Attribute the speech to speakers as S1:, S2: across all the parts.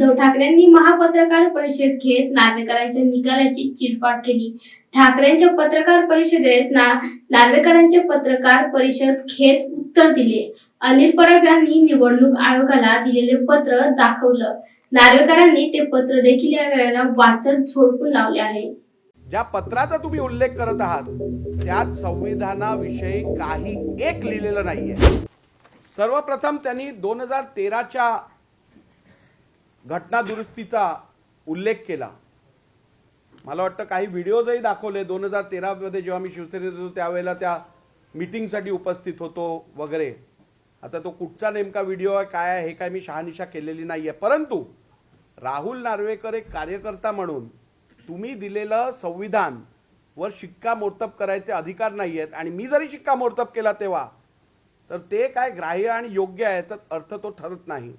S1: उद्धव ठाकरेंनी महापत्रकार परिषद घेत नार्वेकरांच्या निकालाची चिरफाट केली. ठाकरेंच्या पत्रकार परिषदेत ना नार्वेकरांच्या पत्रकार परिषद घेत उत्तर दिले. अनिल परब यांनी निवडणूक आयोगाला दिलेले पत्र दाखवलं. नार्वेकरांनी ते पत्र देखील या वेळेला वाचन झोडपून लावले आहे.
S2: ज्या पत्राचा तुम्ही उल्लेख करत आहात त्यात संविधानाविषयी काही एक लिहिलेलं नाहीये. सर्वप्रथम त्यांनी दोन हजार तेराच्या घटना दुरुस्तीचा उल्लेख केला. मला वाटतं काही व्हिडिओजही दाखवले. दोन हजार तेरामध्ये जेव्हा मी शिवसेनेत होतो त्यावेळेला त्या मीटिंगसाठी उपस्थित होतो वगैरे. आता तो कुठचा नेमका व्हिडिओ आहे काय आहे हे काय मी शहानिशा केलेली नाही आहे परंतु राहुल नार्वेकर एक कार्यकर्ता म्हणून तुम्ही दिलेलं संविधान वर शिक्कामोर्तब करायचे अधिकार नाही आहेत आणि मी जरी शिक्कामोर्तब केला तेव्हा तर ते काय ग्राह्य आणि योग्य आहे तर अर्थ तो ठरत नाही.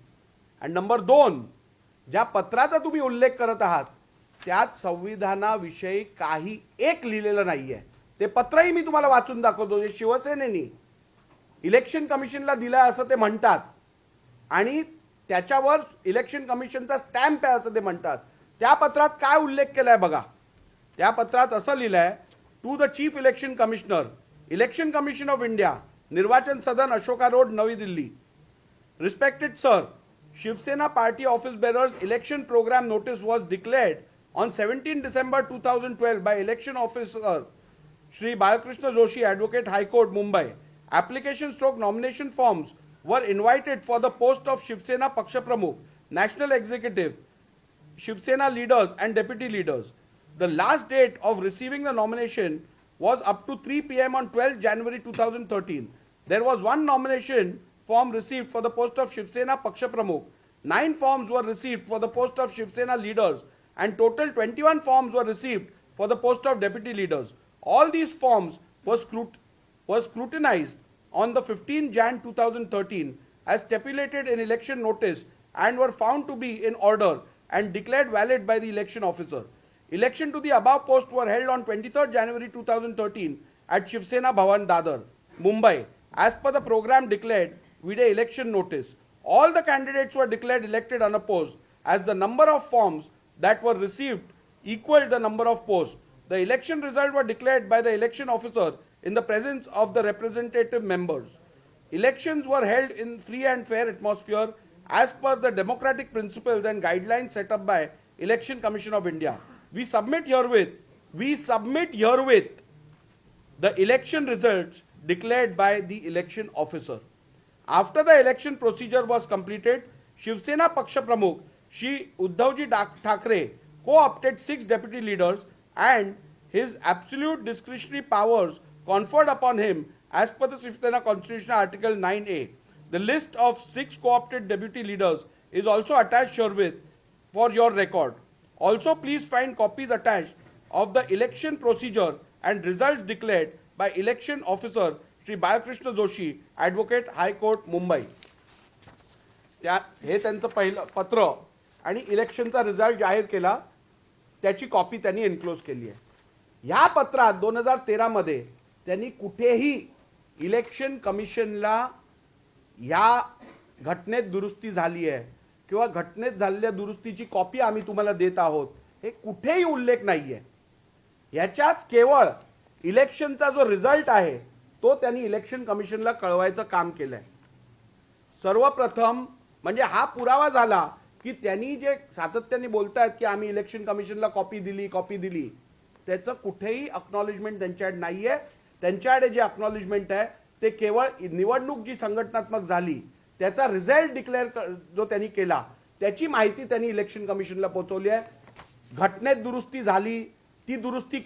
S2: आणि नंबर दोन ज्या पत्राचा तुम्ही उल्लेख करत आहात त्यात संविधानाविषयी काही एक लिहिलेलं नाहीये. ते पत्रही मी तुम्हाला वाचून दाखवतो जे शिवसेनेनी इलेक्शन कमिशनला दिलंय असं ते म्हणतात. आणि त्याच्यावर इलेक्शन कमिशनचा स्टॅम्प आहे असं ते म्हणतात. त्या पत्रात काय उल्लेख केलाय बघा. त्या पत्रात असं लिहिलंय to the chief election commissioner election commission of India Nirvachan Sadan Ashoka road Navi Delhi respected sir Shiv Sena party office bearers election program notice was declared on 17 December 2012 by election officer Shri Balakrishna Joshi, Advocate High Court, Mumbai. Application stroke nomination forms were invited for the post of Shiv Sena Paksha Pramukh, National Executive, Shiv Sena leaders and deputy leaders. The last date of receiving the nomination was up to 3 pm on 12 January 2013. There was one nomination form received for the post of Shiv Sena Paksha Pramukh. Nine forms were received for the post of Shiv Sena leaders and total 21 forms were received for the post of deputy leaders. All these forms were, scrut- were scrutinized on the 15 Jan 2013 as stipulated in election notice and were found to be in order and declared valid by the election officer. Election to the above post were held on 23rd January 2013 at Shiv Sena Bhavan Dadar, Mumbai, as per the program declared a election notice. All the candidates were declared elected unopposed as the number of forms that were received equaled the number of posts. The election result were declared by the election officer in the presence of the representative members. Elections were held in free and fair atmosphere as per the democratic principles and guidelines set up by Election Commission of India. We submit herewith, we submit herewith the election results declared by the election officer. After the election procedure was completed, Shiv Sena Paksha Pramukh Shri Uddhavji Thackeray co-opted six deputy leaders and his absolute discretionary powers conferred upon him as per the Shiv Sena Constitution Article 9A. The list of six co-opted deputy leaders is also attached herewith for your record. Also, please find copies attached of the election procedure and results declared by election officer Shri Balkrishna Joshi advocate high court Mumbai. त्या हे त्यांचं पहिलं पत्र आणि इलेक्शनचा result जाहीर केला त्याची copy त्यांनी एन्क्लोज केली आहे. ह्या पत्रात दोन हजार तेरामध्ये त्यांनी कुठेही इलेक्शन कमिशनला ह्या घटनेत दुरुस्ती झाली आहे किंवा घटनेत झालेल्या दुरुस्तीची कॉपी आम्ही तुम्हाला देत आहोत हे कुठेही उल्लेख नाहीये. याच्यात केवळ इलेक्शनचा जो रिझल्ट आहे तो त्यांनी इलेक्शन कमिशनला कळवायचं काम केलंय. सर्वप्रथम म्हणजे हा पुरावा झाला की त्यांनी जे सातत्याने बोलतायत की आम्ही इलेक्शन कमिशनला कॉपी दिली कॉपी दिली त्याचं कुठेही अक्नॉलेजमेंट त्यांच्याकडे नाहीये. त्यांच्याकडे जे अक्नॉलेजमेंट आहे ते केवळ निवडणूक जी संघटनात्मक झाली त्याचा रिझल्ट डिक्लेअर जो त्यांनी केला त्याची माहिती त्यांनी इलेक्शन कमिशनला पोहोचवली आहे. घटनेत दुरुस्ती झाली ती दुरुस्ती